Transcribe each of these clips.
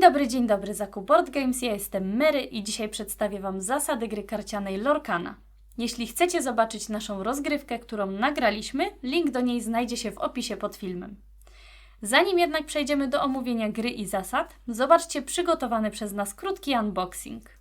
Dzień dobry, dzień dobry, Zaku Board Games. Ja jestem Mary i dzisiaj przedstawię Wam zasady gry karcianej Lorcana. Jeśli chcecie zobaczyć naszą rozgrywkę, którą nagraliśmy, link do niej znajdzie się w opisie pod filmem. Zanim jednak przejdziemy do omówienia gry i zasad, zobaczcie przygotowany przez nas krótki unboxing.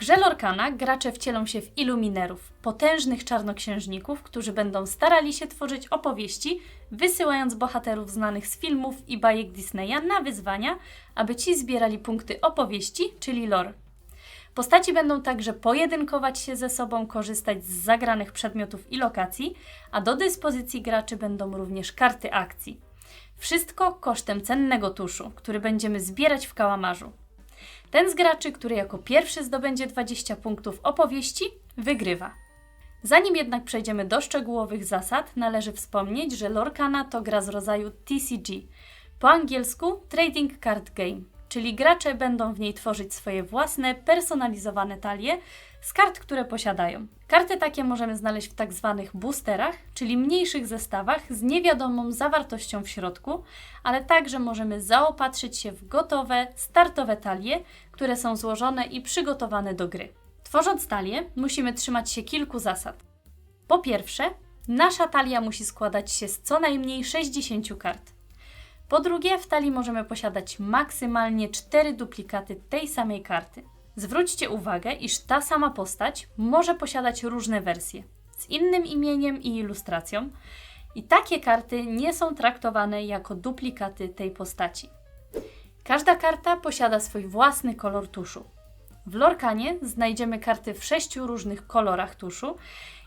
Grze Lorcana gracze wcielą się w iluminerów, potężnych czarnoksiężników, którzy będą starali się tworzyć opowieści, wysyłając bohaterów znanych z filmów i bajek Disneya na wyzwania, aby ci zbierali punkty opowieści, czyli lore. Postaci będą także pojedynkować się ze sobą, korzystać z zagranych przedmiotów i lokacji, a do dyspozycji graczy będą również karty akcji. Wszystko kosztem cennego tuszu, który będziemy zbierać w kałamarzu. Ten z graczy, który jako pierwszy zdobędzie 20 punktów opowieści, wygrywa. Zanim jednak przejdziemy do szczegółowych zasad, należy wspomnieć, że Lorcana to gra z rodzaju TCG, po angielsku Trading Card Game, czyli gracze będą w niej tworzyć swoje własne, personalizowane talie z kart, które posiadają. Karty takie możemy znaleźć w tak zwanych boosterach, czyli mniejszych zestawach z niewiadomą zawartością w środku, ale także możemy zaopatrzyć się w gotowe, startowe talie, które są złożone i przygotowane do gry. Tworząc talię, musimy trzymać się kilku zasad. Po pierwsze, nasza talia musi składać się z co najmniej 60 kart. Po drugie, w talii możemy posiadać maksymalnie 4 duplikaty tej samej karty. Zwróćcie uwagę, iż ta sama postać może posiadać różne wersje z innym imieniem i ilustracją, i takie karty nie są traktowane jako duplikaty tej postaci. Każda karta posiada swój własny kolor tuszu. W Lorkanie znajdziemy karty w sześciu różnych kolorach tuszu,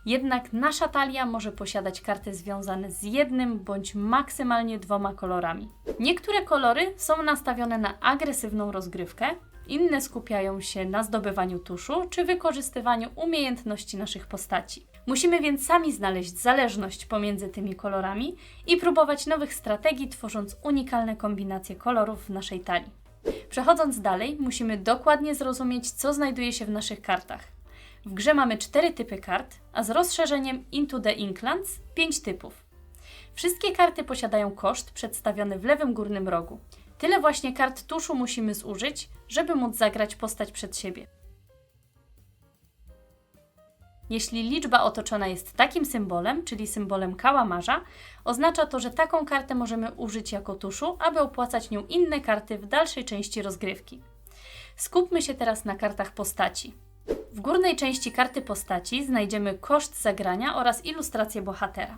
jednak nasza talia może posiadać karty związane z jednym bądź maksymalnie dwoma kolorami. Niektóre kolory są nastawione na agresywną rozgrywkę, inne skupiają się na zdobywaniu tuszu czy wykorzystywaniu umiejętności naszych postaci. Musimy więc sami znaleźć zależność pomiędzy tymi kolorami i próbować nowych strategii, tworząc unikalne kombinacje kolorów w naszej talii. Przechodząc dalej, musimy dokładnie zrozumieć, co znajduje się w naszych kartach. W grze mamy cztery typy kart, a z rozszerzeniem Into the Inklands pięć typów. Wszystkie karty posiadają koszt przedstawiony w lewym górnym rogu. Tyle właśnie kart tuszu musimy zużyć, żeby móc zagrać postać przed siebie. Jeśli liczba otoczona jest takim symbolem, czyli symbolem kałamarza, oznacza to, że taką kartę możemy użyć jako tuszu, aby opłacać nią inne karty w dalszej części rozgrywki. Skupmy się teraz na kartach postaci. W górnej części karty postaci znajdziemy koszt zagrania oraz ilustrację bohatera.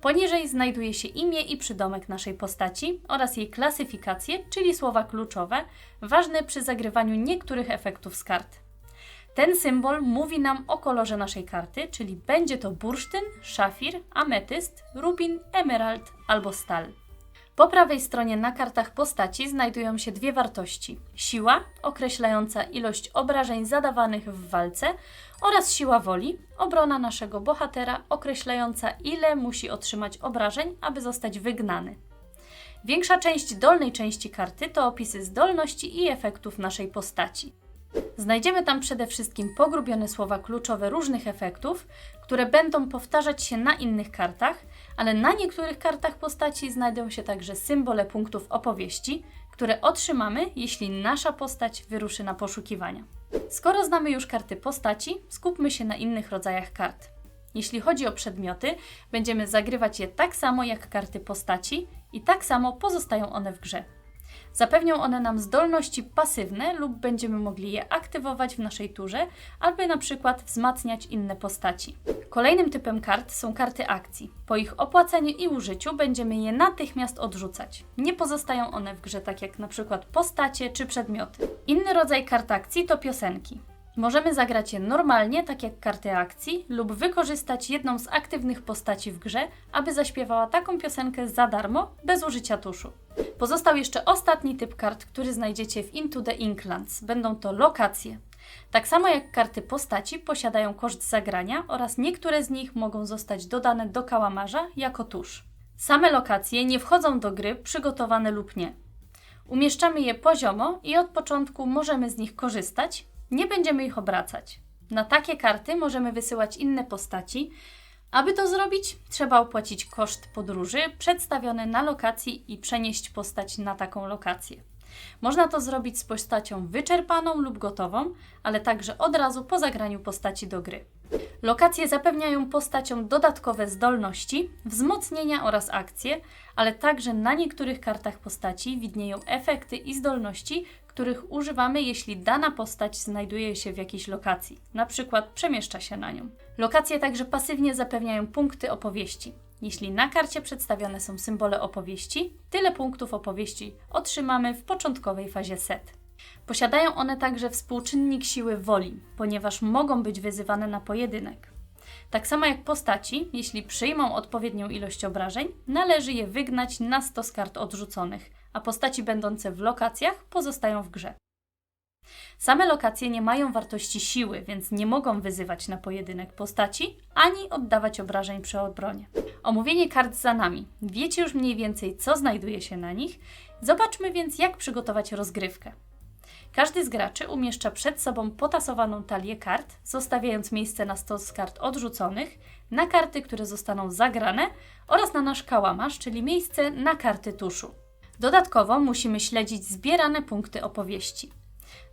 Poniżej znajduje się imię i przydomek naszej postaci oraz jej klasyfikację, czyli słowa kluczowe, ważne przy zagrywaniu niektórych efektów z kart. Ten symbol mówi nam o kolorze naszej karty, czyli będzie to bursztyn, szafir, ametyst, rubin, emerald albo stal. Po prawej stronie na kartach postaci znajdują się dwie wartości: siła, określająca ilość obrażeń zadawanych w walce, oraz siła woli, obrona naszego bohatera, określająca ile musi otrzymać obrażeń, aby zostać wygnany. Większa część dolnej części karty to opisy zdolności i efektów naszej postaci. Znajdziemy tam przede wszystkim pogrubione słowa kluczowe różnych efektów, które będą powtarzać się na innych kartach, ale na niektórych kartach postaci znajdą się także symbole punktów opowieści, które otrzymamy, jeśli nasza postać wyruszy na poszukiwania. Skoro znamy już karty postaci, skupmy się na innych rodzajach kart. Jeśli chodzi o przedmioty, będziemy zagrywać je tak samo jak karty postaci i tak samo pozostają one w grze. Zapewnią one nam zdolności pasywne lub będziemy mogli je aktywować w naszej turze, aby na przykład wzmacniać inne postaci. Kolejnym typem kart są karty akcji. Po ich opłaceniu i użyciu będziemy je natychmiast odrzucać. Nie pozostają one w grze tak jak na przykład postacie czy przedmioty. Inny rodzaj kart akcji to piosenki. Możemy zagrać je normalnie, tak jak karty akcji, lub wykorzystać jedną z aktywnych postaci w grze, aby zaśpiewała taką piosenkę za darmo, bez użycia tuszu. Pozostał jeszcze ostatni typ kart, który znajdziecie w Into the Inklands. Będą to lokacje. Tak samo jak karty postaci posiadają koszt zagrania oraz niektóre z nich mogą zostać dodane do kałamarza jako tusz. Same lokacje nie wchodzą do gry, przygotowane lub nie. Umieszczamy je poziomo i od początku możemy z nich korzystać, nie będziemy ich obracać. Na takie karty możemy wysyłać inne postaci. Aby to zrobić, trzeba opłacić koszt podróży przedstawiony na lokacji i przenieść postać na taką lokację. Można to zrobić z postacią wyczerpaną lub gotową, ale także od razu po zagraniu postaci do gry. Lokacje zapewniają postaciom dodatkowe zdolności, wzmocnienia oraz akcje, ale także na niektórych kartach postaci widnieją efekty i zdolności, których używamy, jeśli dana postać znajduje się w jakiejś lokacji, na przykład przemieszcza się na nią. Lokacje także pasywnie zapewniają punkty opowieści. Jeśli na karcie przedstawione są symbole opowieści, tyle punktów opowieści otrzymamy w początkowej fazie set. Posiadają one także współczynnik siły woli, ponieważ mogą być wyzywane na pojedynek. Tak samo jak postaci, jeśli przyjmą odpowiednią ilość obrażeń, należy je wygnać na 100 z kart odrzuconych, a postaci będące w lokacjach pozostają w grze. Same lokacje nie mają wartości siły, więc nie mogą wyzywać na pojedynek postaci ani oddawać obrażeń przy obronie. Omówienie kart za nami. Wiecie już mniej więcej, co znajduje się na nich. Zobaczmy więc, jak przygotować rozgrywkę. Każdy z graczy umieszcza przed sobą potasowaną talię kart, zostawiając miejsce na stos kart odrzuconych, na karty, które zostaną zagrane oraz na nasz kałamarz, czyli miejsce na karty tuszu. Dodatkowo musimy śledzić zbierane punkty opowieści.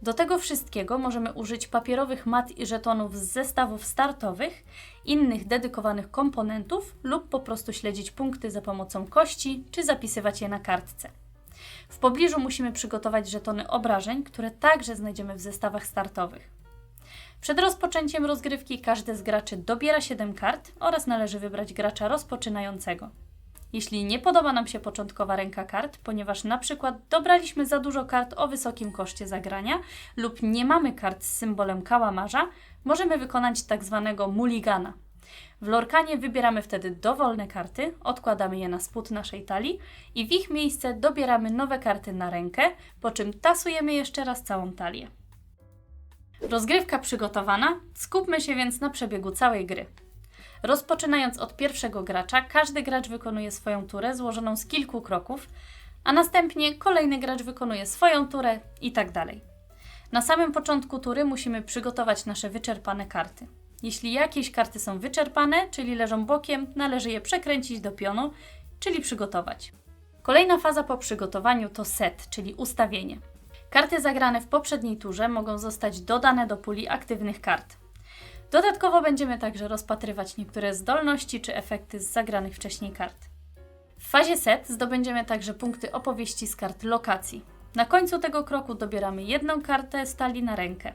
Do tego wszystkiego możemy użyć papierowych mat i żetonów z zestawów startowych, innych dedykowanych komponentów lub po prostu śledzić punkty za pomocą kości czy zapisywać je na kartce. W pobliżu musimy przygotować żetony obrażeń, które także znajdziemy w zestawach startowych. Przed rozpoczęciem rozgrywki każdy z graczy dobiera 7 kart oraz należy wybrać gracza rozpoczynającego. Jeśli nie podoba nam się początkowa ręka kart, ponieważ na przykład dobraliśmy za dużo kart o wysokim koszcie zagrania lub nie mamy kart z symbolem kałamarza, możemy wykonać tak zwanego mulligana. W lorkanie wybieramy wtedy dowolne karty, odkładamy je na spód naszej talii i w ich miejsce dobieramy nowe karty na rękę, po czym tasujemy jeszcze raz całą talię. Rozgrywka przygotowana, skupmy się więc na przebiegu całej gry. Rozpoczynając od pierwszego gracza, każdy gracz wykonuje swoją turę złożoną z kilku kroków, a następnie kolejny gracz wykonuje swoją turę i tak dalej. Na samym początku tury musimy przygotować nasze wyczerpane karty. Jeśli jakieś karty są wyczerpane, czyli leżą bokiem, należy je przekręcić do pionu, czyli przygotować. Kolejna faza po przygotowaniu to set, czyli ustawienie. Karty zagrane w poprzedniej turze mogą zostać dodane do puli aktywnych kart. Dodatkowo będziemy także rozpatrywać niektóre zdolności czy efekty z zagranych wcześniej kart. W fazie set zdobędziemy także punkty opowieści z kart lokacji. Na końcu tego kroku dobieramy jedną kartę stali na rękę.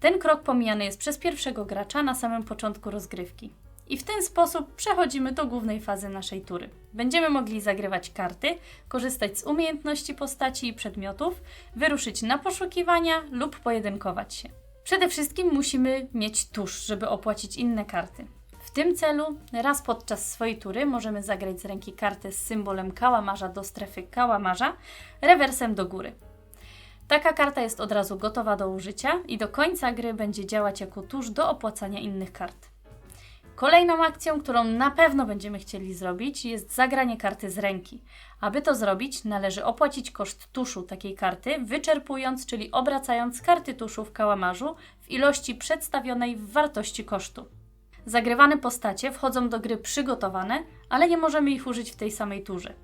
Ten krok pomijany jest przez pierwszego gracza na samym początku rozgrywki. I w ten sposób przechodzimy do głównej fazy naszej tury. Będziemy mogli zagrywać karty, korzystać z umiejętności postaci i przedmiotów, wyruszyć na poszukiwania lub pojedynkować się. Przede wszystkim musimy mieć tusz, żeby opłacić inne karty. W tym celu raz podczas swojej tury możemy zagrać z ręki kartę z symbolem kałamarza do strefy kałamarza, rewersem do góry. Taka karta jest od razu gotowa do użycia i do końca gry będzie działać jako tusz do opłacania innych kart. Kolejną akcją, którą na pewno będziemy chcieli zrobić, jest zagranie karty z ręki. Aby to zrobić, należy opłacić koszt tuszu takiej karty, wyczerpując, czyli obracając karty tuszu w kałamarzu w ilości przedstawionej w wartości kosztu. Zagrywane postacie wchodzą do gry przygotowane, ale nie możemy ich użyć w tej samej turze.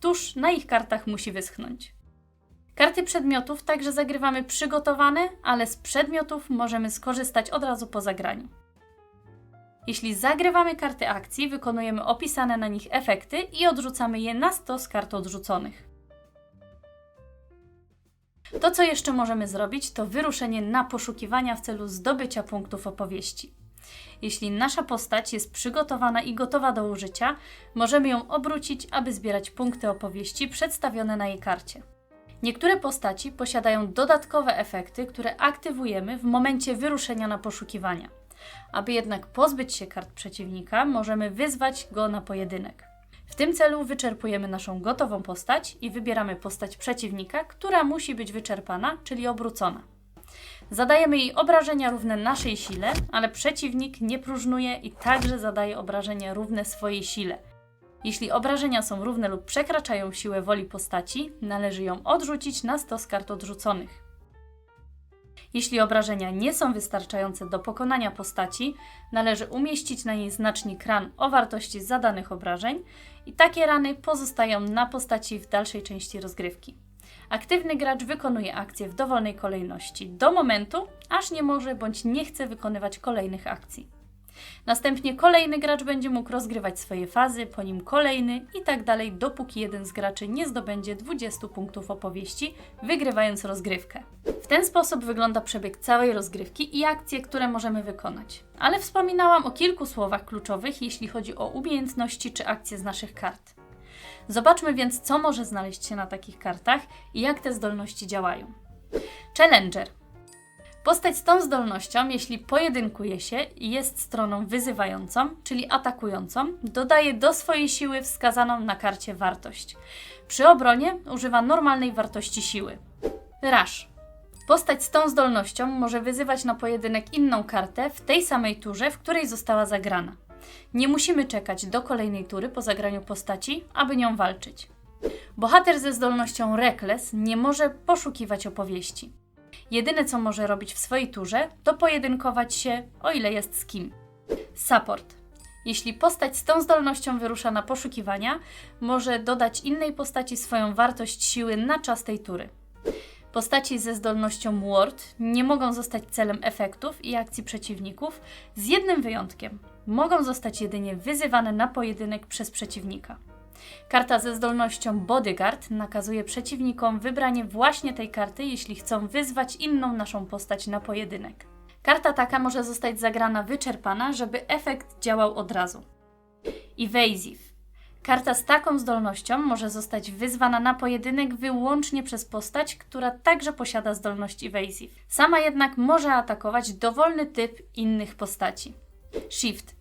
Tusz na ich kartach musi wyschnąć. Karty przedmiotów także zagrywamy przygotowane, ale z przedmiotów możemy skorzystać od razu po zagraniu. Jeśli zagrywamy karty akcji, wykonujemy opisane na nich efekty i odrzucamy je na stos kart odrzuconych. To, co jeszcze możemy zrobić, to wyruszenie na poszukiwania w celu zdobycia punktów opowieści. Jeśli nasza postać jest przygotowana i gotowa do użycia, możemy ją obrócić, aby zbierać punkty opowieści przedstawione na jej karcie. Niektóre postaci posiadają dodatkowe efekty, które aktywujemy w momencie wyruszenia na poszukiwania. Aby jednak pozbyć się kart przeciwnika, możemy wyzwać go na pojedynek. W tym celu wyczerpujemy naszą gotową postać i wybieramy postać przeciwnika, która musi być wyczerpana, czyli obrócona. Zadajemy jej obrażenia równe naszej sile, ale przeciwnik nie próżnuje i także zadaje obrażenia równe swojej sile. Jeśli obrażenia są równe lub przekraczają siłę woli postaci, należy ją odrzucić na stos kart odrzuconych. Jeśli obrażenia nie są wystarczające do pokonania postaci, należy umieścić na niej znacznik ran o wartości zadanych obrażeń i takie rany pozostają na postaci w dalszej części rozgrywki. Aktywny gracz wykonuje akcję w dowolnej kolejności do momentu, aż nie może bądź nie chce wykonywać kolejnych akcji. Następnie kolejny gracz będzie mógł rozgrywać swoje fazy, po nim kolejny i tak dalej, dopóki jeden z graczy nie zdobędzie 20 punktów opowieści, wygrywając rozgrywkę. W ten sposób wygląda przebieg całej rozgrywki i akcje, które możemy wykonać. Ale wspominałam o kilku słowach kluczowych, jeśli chodzi o umiejętności czy akcje z naszych kart. Zobaczmy więc, co może znaleźć się na takich kartach i jak te zdolności działają. Challenger Postać z tą zdolnością, jeśli pojedynkuje się i jest stroną wyzywającą, czyli atakującą, dodaje do swojej siły wskazaną na karcie wartość. Przy obronie używa normalnej wartości siły. Rush. Postać z tą zdolnością może wyzywać na pojedynek inną kartę w tej samej turze, w której została zagrana. Nie musimy czekać do kolejnej tury po zagraniu postaci, aby nią walczyć. Bohater ze zdolnością Reckless nie może poszukiwać opowieści. Jedyne co może robić w swojej turze, to pojedynkować się, o ile jest z kim. Support. Jeśli postać z tą zdolnością wyrusza na poszukiwania, może dodać innej postaci swoją wartość siły na czas tej tury. Postaci ze zdolnością Ward nie mogą zostać celem efektów i akcji przeciwników, z jednym wyjątkiem. Mogą zostać jedynie wyzywane na pojedynek przez przeciwnika. Karta ze zdolnością Bodyguard nakazuje przeciwnikom wybranie właśnie tej karty, jeśli chcą wyzwać inną naszą postać na pojedynek. Karta taka może zostać zagrana wyczerpana, żeby efekt działał od razu. Evasive. Karta z taką zdolnością może zostać wyzwana na pojedynek wyłącznie przez postać, która także posiada zdolność Evasive. Sama jednak może atakować dowolny typ innych postaci. Shift.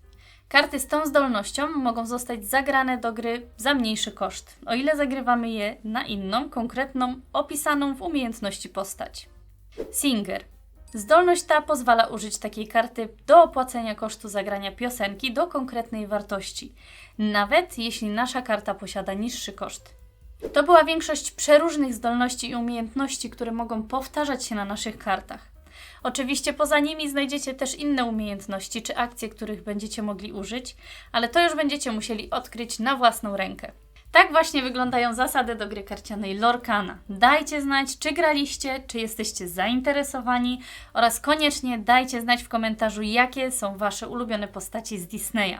Karty z tą zdolnością mogą zostać zagrane do gry za mniejszy koszt, o ile zagrywamy je na inną, konkretną, opisaną w umiejętności postać. Singer. Zdolność ta pozwala użyć takiej karty do opłacenia kosztu zagrania piosenki do konkretnej wartości, nawet jeśli nasza karta posiada niższy koszt. To była większość przeróżnych zdolności i umiejętności, które mogą powtarzać się na naszych kartach. Oczywiście poza nimi znajdziecie też inne umiejętności czy akcje, których będziecie mogli użyć, ale to już będziecie musieli odkryć na własną rękę. Tak właśnie wyglądają zasady do gry karcianej Lorcana. Dajcie znać, czy graliście, czy jesteście zainteresowani oraz koniecznie dajcie znać w komentarzu, jakie są Wasze ulubione postaci z Disneya.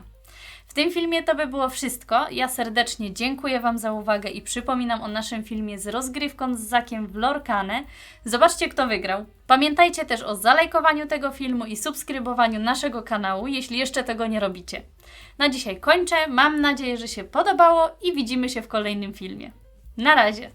W tym filmie to by było wszystko. Ja serdecznie dziękuję Wam za uwagę i przypominam o naszym filmie z rozgrywką z Zakiem w Lorkane. Zobaczcie, kto wygrał. Pamiętajcie też o zalajkowaniu tego filmu i subskrybowaniu naszego kanału, jeśli jeszcze tego nie robicie. Na dzisiaj kończę. Mam nadzieję, że się podobało i widzimy się w kolejnym filmie. Na razie!